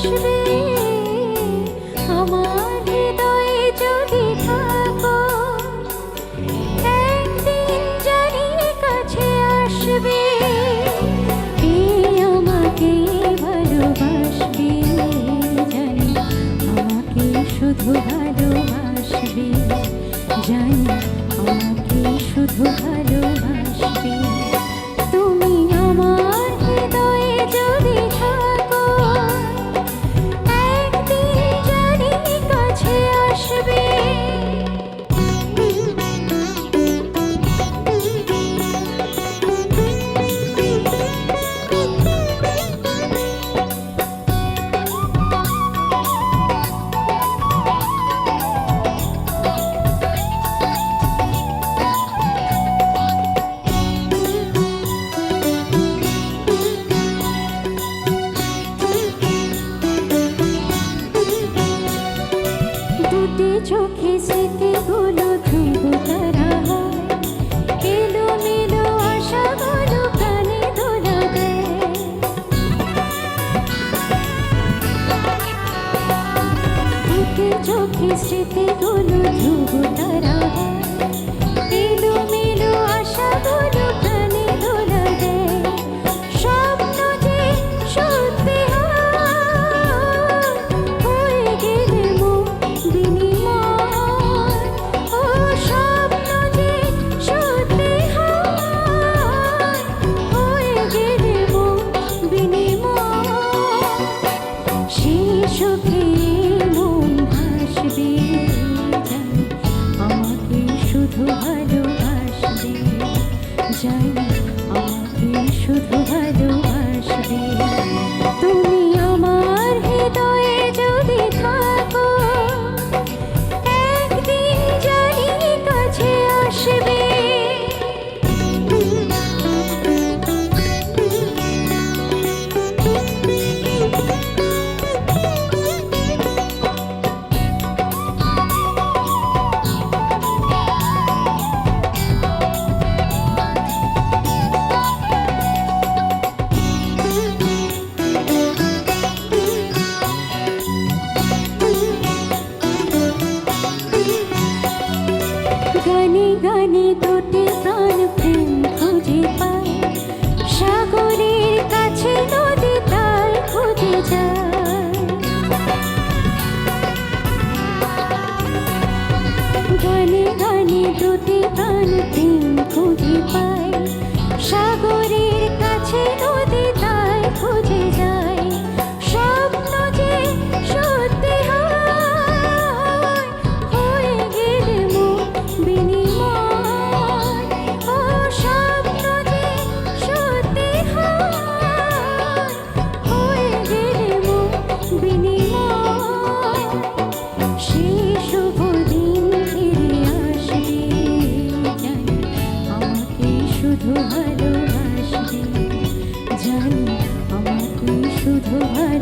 should দুটি চোখে সেতে গুলো ধুলো তারা এলো মেলো আশা গুলো কানে দোলা দুটি চোখে স্মৃতি গুলো ধুলো You.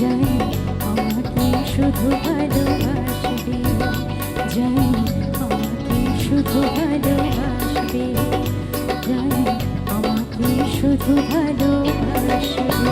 যাই আমাকে শুধু ভালোবাসবে। যাই আমাকে শুধু ভালোবাসবে। যাই আমাকে শুধু ভালোবাসবে।